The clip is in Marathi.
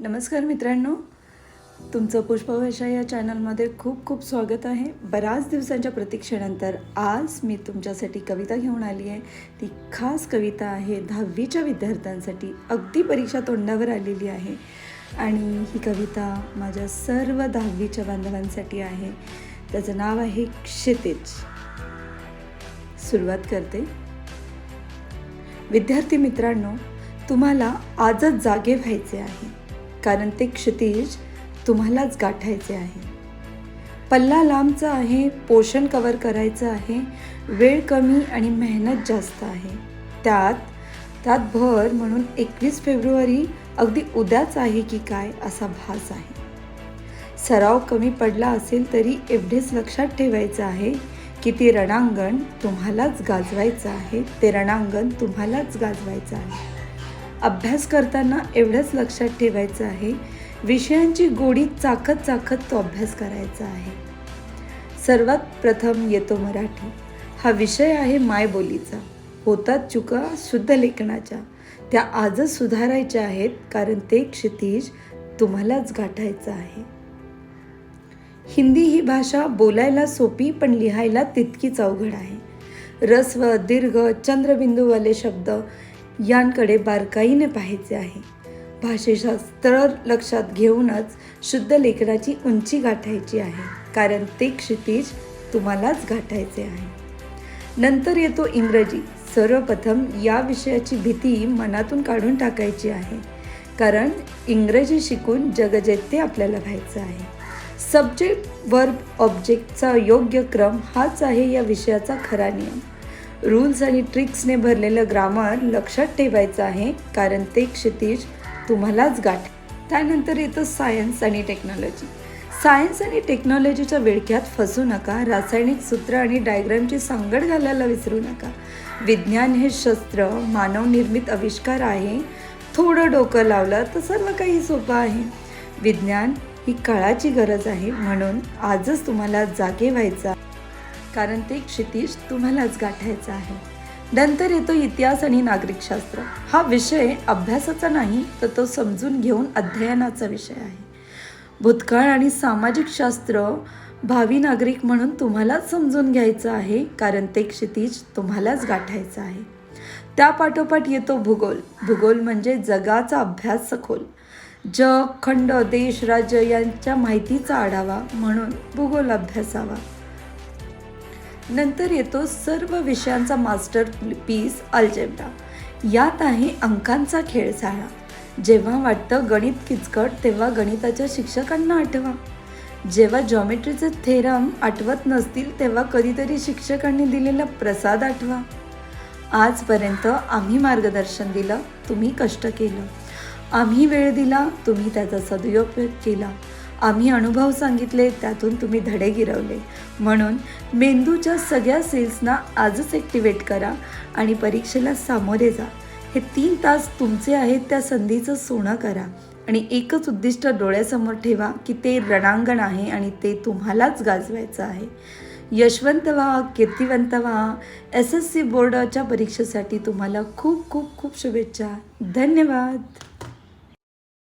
नमस्कार मित्रांनो. तुमचं पुष्पभाषा या चॅनलमध्ये खूप खूप स्वागत आहे. बऱ्याच दिवसांच्या प्रतीक्षेनंतर आज मी तुमच्यासाठी कविता घेऊन आली आहे. ती खास कविता आहे दहावीच्या विद्यार्थ्यांसाठी. अगदी परीक्षा तोंडावर आलेली आहे. आणि ही कविता माझ्या सर्व दहावीच्या बांधवांसाठी आहे. त्याचं नाव आहे क्षितिज. सुरुवात करते. विद्यार्थी मित्रांनो तुम्हाला आजच जागे व्हायचे आहे. कारण ते क्षितिज तुम्हालाच गाठायचे आहे. पल्ला लांबचा आहे पोषण कवर करायचं आहे वेळ कमी आणि मेहनत जास्त आहे. त्यात त्यात भर म्हणून एकवीस फेब्रुवारी अगदी उद्याच आहे की काय असा भास आहे. सराव कमी पडला असेल तरी एवढेच लक्षात ठेवायचं आहे की ते रणांगण तुम्हालाच गाजवायचं आहे. ते रणांगण तुम्हालाच गाजवायचं आहे. अभ्यास करताना एवढंच लक्षात ठेवायचं आहे. विषयांची गोडी चाखत चाखत तो अभ्यास करायचा आहे. सर्वात प्रथम येतो मराठी. हा विषय आहे मायबोलीचा. होतात चुका शुद्ध लेखनाच्या. त्या आजच सुधारायच्या आहेत कारण ते क्षितिज तुम्हालाच गाठायचं आहे. हिंदी ही भाषा बोलायला सोपी पण लिहायला तितकीच अवघड आहे. रस्व दीर्घ चंद्रबिंदूवाले शब्द यांकडे बारकाईने पाहायचे आहे. भाषेशास्त्र लक्षात घेऊनच शुद्ध लेखनाची उंची गाठायची आहे. कारण ते क्षितिज तुम्हालाच गाठायचे आहे. नंतर येतो इंग्रजी. सर्वप्रथम या विषयाची भीती मनातून काढून टाकायची आहे. कारण इंग्रजी शिकून जगजेते आपल्याला व्हायचं आहे. सब्जेक्ट वर्ब ऑब्जेक्टचा योग्य क्रम हाच आहे या विषयाचा खरा नियम. रूल्स आणि ट्रिक्सने भरलेलं ग्रामर लक्षात ठेवायचं आहे कारण ते क्षितिज तुम्हालाच गाठ त्यानंतर येतं सायन्स आणि टेक्नॉलॉजी सायन्स आणि टेक्नॉलॉजीच्या विळख्यात फसू नका रासायनिक सूत्र आणि डायग्रामची सांगड घालायला विसरू नका. विज्ञान हे शस्त्र मानवनिर्मित आविष्कार आहे. थोडं डोकं लावलं तर सर्व काही सोपं आहे. विज्ञान ही काळाची गरज आहे म्हणून आजच तुम्हाला जागे व्हायचा कारण ते क्षितिज तुम्हालाच गाठायचं आहे. नंतर येतो इतिहास आणि नागरिकशास्त्र. हा विषय अभ्यासाचा नाही तर तो समजून घेऊन अध्ययनाचा विषय आहे. भूतकाळ आणि सामाजिक शास्त्र भावी नागरिक म्हणून तुम्हालाच समजून घ्यायचं आहे कारण ते क्षितिज तुम्हालाच गाठायचं आहे. त्यापाठोपाठ येतो भूगोल. भूगोल म्हणजे जगाचा अभ्यास सखोल. जग खंड देश राज्य यांच्या माहितीचा आढावा म्हणून भूगोल अभ्यासावा. नंतर येतो सर्व विषयांचा मास्टर पीस अल्जेब्रा. यात आहे अंकांचा खेळ झाला जेव्हा वाटतं गणित किचकट तेव्हा गणिताच्या शिक्षकांना आठवा. जेव्हा जॉमेट्रीचे थेरम आठवत नसतील तेव्हा कधीतरी शिक्षकांनी दिलेला प्रसाद आठवा. आजपर्यंत आम्ही मार्गदर्शन दिलं तुम्ही कष्ट केलं. आम्ही वेळ दिला तुम्ही त्याचा सदुपयोग केला. आम्ही अनुभव सांगितले त्यातून तुम्ही धडे गिरवले. म्हणून मेंदूच्या सगळ्या सेल्सना आजच ॲक्टिवेट करा आणि परीक्षेला सामोरे जा. हे तीन तास तुमचे आहेत त्या संधीचं सोनं करा. आणि एकच उद्दिष्ट डोळ्यासमोर ठेवा की ते रणांगण आहे आणि ते तुम्हालाच गाजवायचं आहे. यशवंत व्हा कीर्तिवंत व्हा. एस एस सी बोर्डाच्या परीक्षेसाठी तुम्हाला खूप खूप खूप शुभेच्छा. धन्यवाद.